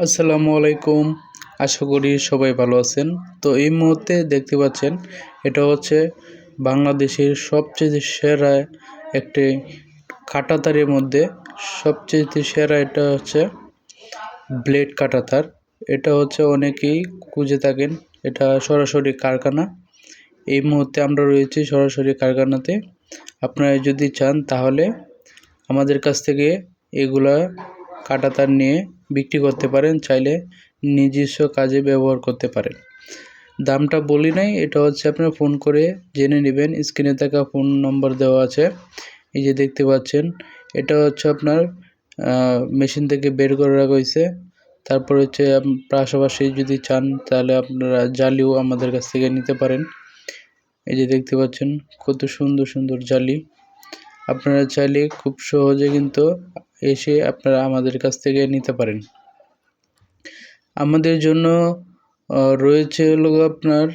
আসসালামু আলাইকুম। আশা করি সবাই ভালো আছেন। তো এই মুহূর্তে দেখতে পাচ্ছেন, এটা হচ্ছে বাংলাদেশের সবচেয়ে সেরা একটি কাটাতারের মধ্যে সবচেয়ে সেরা এটা হচ্ছে ব্লেড কাটাতার। এটা হচ্ছে অনেকেই খুঁজে থাকেন, এটা সরাসরি কারখানা। এই মুহূর্তে আমরা রয়েছি সরাসরি কারখানাতে। আপনারা যদি চান তাহলে আমাদের কাছ থেকে এগুলা কাটাতার নিয়ে বিক্রি করতে পারেন, চাইলে নিজস্ব কাজে ব্যবহার করতে পারেন। দামটা বলি নাই, এটা হচ্ছে আপনার ফোন করে জেনে নেবেন। স্ক্রিনে থাকা ফোন নম্বর দেওয়া আছে, এই যে দেখতে পাচ্ছেন। এটা হচ্ছে আপনার মেশিন থেকে বের করে রাখা হয়েছে। তারপর হচ্ছে পাশাপাশি যদি চান, তাহলে আপনারা জালিও আমাদের কাছ থেকে নিতে পারেন। এই যে দেখতে পাচ্ছেন, কত সুন্দর সুন্দর জালি। আপনারা চাইলে খুব সহজে কিন্তু এসে আপনারা আমাদের কাছ থেকে নিতে পারেন। আমাদের জন্য রয়েছে হলো আপনার,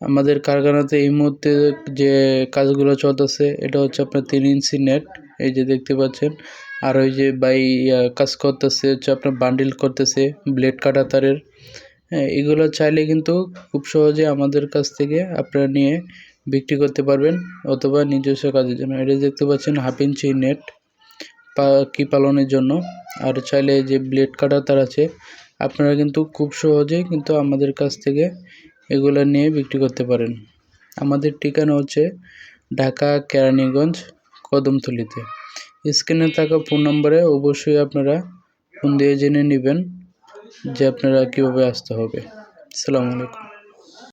আমাদের কারখানাতে এই মুহূর্তে যে কাজগুলো চলতেছে, এটা হচ্ছে আপনার তিন ইঞ্চি নেট এই যে দেখতে পাচ্ছেন। আর ওই যে বাই কাজ করতেছে, হচ্ছে আপনার বান্ডিল করতেছে ব্লেড কাটা তারের। হ্যাঁ এগুলো চাইলে কিন্তু খুব সহজে আমাদের কাছ থেকে আপনারা নিয়ে বিক্রি করতে পারবেন অথবা নিজস্ব কাজের জন্য। এটা দেখতে পাচ্ছেন হাফ ইঞ্চি নেট পাখি পালনের জন্য। আর চাইলে যে ব্লেড কাটার তার আছে, আপনারা কিন্তু খুব সহজেই কিন্তু আমাদের কাছ থেকে এগুলো নিয়ে বিক্রি করতে পারেন। আমাদের ঠিকানা হচ্ছে ঢাকা কেরানীগঞ্জ, কদমতলিতে। স্ক্রিনে থাকা ফোন নম্বরে অবশ্যই আপনারা ফোন দিয়ে জেনে নেবেন যে আপনারা কীভাবে আসতে হবে। আসসালামু আলাইকুম।